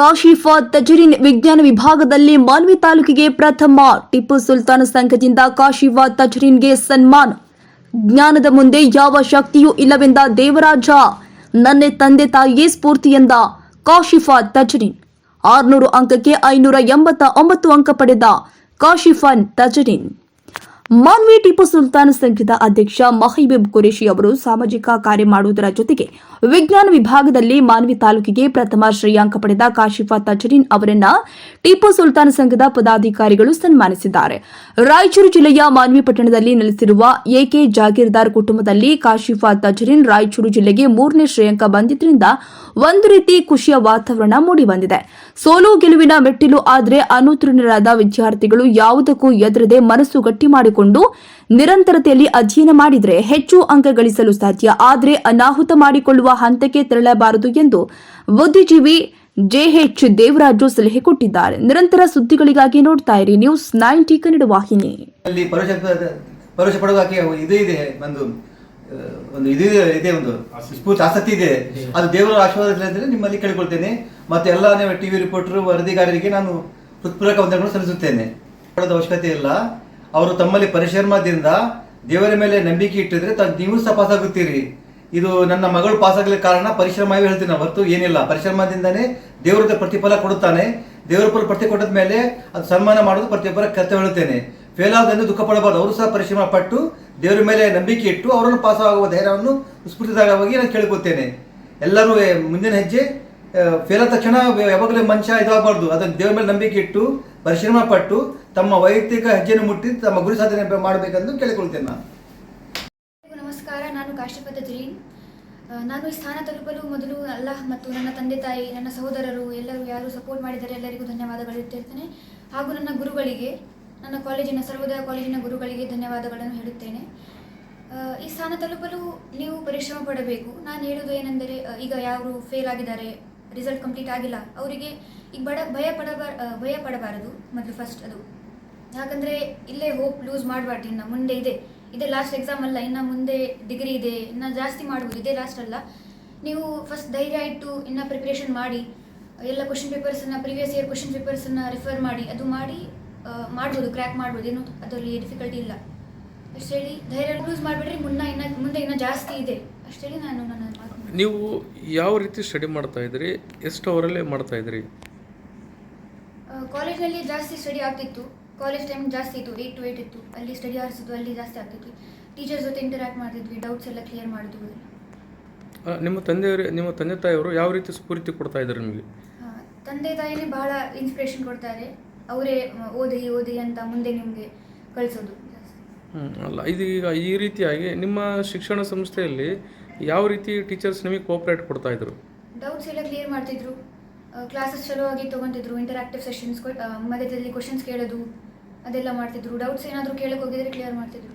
ಕಾಶಿಫಾ ತಜರಿನ್ ವಿಜ್ಞಾನ ವಿಭಾಗದಲ್ಲಿ ಮಾನ್ವಿ ತಾಲೂಕಿಗೆ ಪ್ರಥಮ ಟಿಪ್ಪು ಸುಲ್ತಾನ್ ಸಂಘದಿಂದ ಕಾಶಿಫಾ ತಜರಿನ್ಗೆ ಸನ್ಮಾನ. ಜ್ಞಾನದ ಮುಂದೆ ಯಾವ ಶಕ್ತಿಯೂ ಇಲ್ಲವೆಂದ ದೇವರಾಜ, ನನ್ನ ತಂದೆ ತಾಯಿಯೇ ಸ್ಫೂರ್ತಿ ಎಂದ ಕಾಶಿಫಾ ತಜರಿನ್. ಆರ್ನೂರು ಅಂಕಕ್ಕೆ ಐನೂರ ಎಂಬತ್ತ ಒಂಬತ್ತು ಅಂಕ ಪಡೆದ ಕಾಶಿಫಾನ್ ತಜರಿನ್. ಮಾನ್ವಿ ಟಿಪ್ಪು ಸುಲ್ತಾನ್ ಸಂಘದ ಅಧ್ಯಕ್ಷ ಮಹಿಬಿಬ್ ಕುರೇಶಿ ಅವರು ಸಾಮಾಜಿಕ ಕಾರ್ಯ ಮಾಡುವುದರ ಜೊತೆಗೆ ವಿಜ್ಞಾನ ವಿಭಾಗದಲ್ಲಿ ಮಾನ್ವಿ ತಾಲೂಕಿಗೆ ಪ್ರಥಮ ಶ್ರೇಯಾಂಕ ಪಡೆದ ಕಾಶಿಫಾ ತಜರೀನ್ ಅವರನ್ನ ಟಿಪ್ಪು ಸುಲ್ತಾನ್ ಸಂಘದ ಪದಾಧಿಕಾರಿಗಳು ಸನ್ಮಾನಿಸಿದ್ದಾರೆ. ರಾಯಚೂರು ಜಿಲ್ಲೆಯ ಮಾನ್ವಿ ಪಟ್ಟಣದಲ್ಲಿ ನೆಲೆಸಿರುವ ಎಕೆ ಜಾಗೀರ್ದಾರ್ ಕುಟುಂಬದಲ್ಲಿ ಕಾಶಿಫಾ ತಜರೀನ್ ರಾಯಚೂರು ಜಿಲ್ಲೆಗೆ ಮೂರನೇ ಶ್ರೇಯಾಂಕ ಬಂದಿದ್ದರಿಂದ ಒಂದು ರೀತಿ ಖುಷಿಯ ವಾತಾವರಣ ಮೂಡಿಬಂದಿದೆ. ಸೋಲು ಗೆಲುವಿನ ಮೆಟ್ಟಿಲು ಆದರೆ ಅನುತ್ತೀರ್ಣರಾದ ವಿದ್ಯಾರ್ಥಿಗಳು ಯಾವುದಕ್ಕೂ ಎದುರದೆ ಮನಸ್ಸು ಗಟ್ಟಿ ಮಾಡಿಕೊಂಡು ನಿರಂತರತೆಯಲ್ಲಿ ಅಧ್ಯಯನ ಮಾಡಿದರೆ ಹೆಚ್ಚು ಅಂಕ ಗಳಿಸಲು ಸಾಧ್ಯ. ಆದರೆ ಅನಾಹುತ ಮಾಡಿಕೊಳ್ಳುವ ಹಂತಕ್ಕೆ ತೆರಳಬಾರದು ಎಂದು ಬುದ್ಧಿಜೀವಿ ಜೆಎಚ್ ದೇವರಾಜು ಸಲಹೆ ಕೊಟ್ಟಿದ್ದಾರೆ. ನಿರಂತರ ಸುದ್ದಿಗಳಿಗಾಗಿ ನೋಡ್ತಾ ಇರಿ. ನ್ಯೂಸ್ ನೈಂಟಿ ಕನ್ನಡ ವಾಹಿನಿ. ಒಂದು ಇದು ಇದೆ ಒಂದು ಸ್ಫೂರ್ತಿ, ಆಸಕ್ತಿ ಅದು ದೇವರ ನಿಮ್ಮಲ್ಲಿ ಮತ್ತೆ ಎಲ್ಲ ಟಿವಿ ರಿಪೋರ್ಟರ್, ವರದಿಗಾರರಿಗೆ ನಾನು ಹೃತ್ಪೂರ್ವಕ ವಂದನೆಗಳು ಸಲ್ಲಿಸುತ್ತೇನೆ. ಅವಶ್ಯಕತೆ ಇಲ್ಲ. ಅವರು ತಮ್ಮಲ್ಲಿ ಪರಿಶ್ರಮದಿಂದ ದೇವರ ಮೇಲೆ ನಂಬಿಕೆ ಇಟ್ಟಿದ್ರೆ ನೀವು ಸಹ ಪಾಸಾಗುತ್ತೀರಿ. ಇದು ನನ್ನ ಮಗಳು ಪಾಸ್ ಆಗಲಿಕ್ಕೆ ಕಾರಣ ಪರಿಶ್ರಮವೇ ಹೇಳ್ತೀನಿ ಹೊರತು ಏನಿಲ್ಲ. ಪರಿಶ್ರಮದಿಂದನೇ ದೇವರ ಪ್ರತಿಫಲ ಕೊಡುತ್ತಾನೆ. ದೇವರ ಪರ ಪ್ರತಿ ಕೊಟ್ಟದ ಮೇಲೆ ಅದು ಸನ್ಮಾನ ಮಾಡೋದು ಪ್ರತಿಯೊಬ್ಬರ ಕರ್ತವ್ಯ ಹೇಳುತ್ತೇನೆ. ಫೇಲ್ ಆದಂದು ದುಃಖ ಪಡಬಾರ್ದು. ಅವರು ಸಹ ಪರಿಶ್ರಮ ಪಟ್ಟು ದೇವರ ಮೇಲೆ ನಂಬಿಕೆ ಇಟ್ಟು ಅವರನ್ನು ಪಾಸಾಗುವ ಧೈರ್ಯವನ್ನು ಸ್ಫೂರ್ತಿದಾಗವಾಗಿ ನಾನು ಕೇಳಿಕೊಳ್ತೇನೆ. ಎಲ್ಲರೂ ಮುಂದಿನ ಹೆಜ್ಜೆ ಫೇಲ್ ಆದ ತಕ್ಷಣ ಯಾವಾಗಲೂ ಮನುಷ್ಯ ಇದಾಗಬಾರ್ದು. ಅದನ್ನು ದೇವರ ಮೇಲೆ ನಂಬಿಕೆ ಇಟ್ಟು, ಪರಿಶ್ರಮ ಪಟ್ಟು ತಮ್ಮ ವೈಯಕ್ತಿಕ ಹೆಜ್ಜೆಯನ್ನು ಮುಟ್ಟಿ ತಮ್ಮ ಗುರಿ ಸಾಧನೆ ಮಾಡಬೇಕೆಂದು ಕೇಳಿಕೊಳ್ತೇನೆ ನಾನು. ನಮಸ್ಕಾರ, ನಾನು ಕಾಶಿಪದ ಜಲೀನ್. ನಾನು ಈ ಸ್ಥಾನ ತಲುಪಲು ಮೊದಲು ಅಲ್ಲಾಹ್ ಮತ್ತು ನನ್ನ ತಂದೆ ತಾಯಿ, ನನ್ನ ಸಹೋದರರು, ಎಲ್ಲರೂ ಯಾರು ಸಪೋರ್ಟ್ ಮಾಡಿದರೆ ಎಲ್ಲರಿಗೂ ಧನ್ಯವಾದಗಳು ಹೇಳ್ತೇನೆ. ಹಾಗೂ ನನ್ನ ಗುರುಗಳಿಗೆ, ನನ್ನ ಕಾಲೇಜಿನ ಸರ್ವೋದಯ ಕಾಲೇಜಿನ ಗುರುಗಳಿಗೆ ಧನ್ಯವಾದಗಳನ್ನು ಹೇಳುತ್ತೇನೆ. ಈ ಸ್ಥಾನ ತಲುಪಲು ನೀವು ಪರಿಶ್ರಮ ಪಡಬೇಕು. ನಾನು ಹೇಳೋದು ಏನೆಂದರೆ ಈಗ ಯಾರು ಫೇಲ್ ಆಗಿದ್ದಾರೆ ರಿಸಲ್ಟ್ ಕಂಪ್ಲೀಟ್ ಆಗಿಲ್ಲ, ಅವರಿಗೆ ಈಗ ಬಡ ಭಯ ಪಡಬಾರ ಭಯ ಪಡಬಾರದು ಮೊದಲು ಫಸ್ಟ್ ಅದು. ಯಾಕಂದರೆ ಇಲ್ಲೇ ಹೋಪ್ ಲೂಸ್ ಮಾಡಬಾರ್ದು ಇನ್ನು ಮುಂದೆ ಇದೆ. ಇದೇ ಲಾಸ್ಟ್ ಎಕ್ಸಾಮ್ ಅಲ್ಲ ಇನ್ನು ಮುಂದೆ ಡಿಗ್ರಿ ಇದೆ ಇನ್ನು ಜಾಸ್ತಿ ಮಾಡ್ಬೋದು ಇದೇ ಲಾಸ್ಟ್ ಅಲ್ಲ. ನೀವು ಫಸ್ಟ್ ಧೈರ್ಯ ಇಟ್ಟು ಇನ್ನು ಪ್ರಿಪ್ರೇಷನ್ ಮಾಡಿ ಎಲ್ಲ ಕ್ವಶನ್ ಪೇಪರ್ಸನ್ನು ಪ್ರಿವಿಯಸ್ ಇಯರ್ ಕ್ವಶನ್ ಪೇಪರ್ಸನ್ನು ರೆಫರ್ ಮಾಡಿ ಅದು ಮಾಡಿ ಮಾಡ್ಬೋದು ಕ್ರ್ಯಾಕ್ ಮಾಡ್ಬೋದು ಏನು ಅದರಲ್ಲಿ ಡಿಫಿಕಲ್ಟಿ ಇಲ್ಲ. ಅಷ್ಟು ಹೇಳಿ ಧೈರ್ಯ ಲೂಸ್ ಮಾಡಿಬಿಟ್ರೆ ಮುನ್ನ ಇನ್ನು ಮುಂದೆ ಇನ್ನೂ ಜಾಸ್ತಿ ಇದೆ. ಅಷ್ಟು ಹೇಳಿ ನಾನು ನನ್ನ ನೀವು ಯಾವ ರೀತಿ ಸ್ಟಡಿ ಮಾಡ್ತಾ ಇದ್ರಿ? ಎಷ್ಟು ಅವರಲ್ಲೇ ಮಾಡ್ತಾ ಇದ್ರಿ? ಕಾಲೇಜ್ನಲ್ಲಿ ಜಾಸ್ತಿ ಸ್ಟಡಿ ಆಗ್ತಿತ್ತು. ಕಾಲೇಜ್ ಟೈಮ್ ಜಾಸ್ತಿ ಇತ್ತು ಏಯ್ಟ್ ಟು ಏಯ್ಟ್ ಇತ್ತು. ಅಲ್ಲಿ ಸ್ಟಡಿ ಅವರ್ಸ್ ಇತ್ತು ಅಲ್ಲಿ ಜಾಸ್ತಿ ಆಗ್ತಿತ್ತು. ಟೀಚರ್ಸ್ ಜೊತೆ ಇಂಟರಾಕ್ಟ್ ಮಾಡ್ತಿದ್ವಿ ಡೌಟ್ಸ್ ಎಲ್ಲ ಕ್ಲಿಯರ್ ಮಾಡಿದ್ವಿ. ನಿಮ್ಮ ತಂದೆಯವರು ನಿಮ್ಮ ತಂದೆ ತಾಯಿಯವರು ಯಾವ ರೀತಿ ಸ್ಫೂರ್ತಿ ಕೊಡ್ತಾ ಇದ್ದಾರೆ ನಿಮಗೆ? ತಂದೆ ತಾಯಿನೇ ಬಹಳ ಇನ್ಸ್ಪಿರೇಷನ್ ಕೊಡ್ತಾರೆ ಅವರೇ ಓದಿ ಓದಿ ಅಂತ ಮುಂದೆ ನಿಮಗೆ ಕಳಿಸೋದು. ಹ್ಞೂ ಅಲ್ಲ ಇದು ಈಗ ಈ ರೀತಿಯಾಗಿ ನಿಮ್ಮ ಶಿಕ್ಷಣ ಸಂಸ್ಥೆಯಲ್ಲಿ ಯಾವ ರೀತಿ ಟೀಚರ್ಸ್ ನಿಮಗೆ ಕೋಪರೇಟ್ ಕೊಡ್ತಾ ಇದ್ರು? ಡೌಟ್ಸ್ ಎಲ್ಲ ಕ್ಲಿಯರ್ ಮಾಡ್ತಿದ್ರು. ಕ್ಲಾಸಸ್ ಚಲೋವಾಗಿ ತೊಗೊತಿದ್ರು ಇಂಟರಾಕ್ಟಿವ್ ಸೆಷನ್ಸ್ ಮಧ್ಯದಲ್ಲಿ ಕ್ವಶನ್ಸ್ ಕೇಳೋದು, ಅದೆಲ್ಲ ಮಾಡ್ತಿದ್ರು. ಡೌಟ್ಸ್ ಏನಾದರೂ ಕೇಳಕ್ಕೆ ಹೋಗಿದ್ರೆ ಕ್ಲಿಯರ್ ಮಾಡ್ತಿದ್ರು.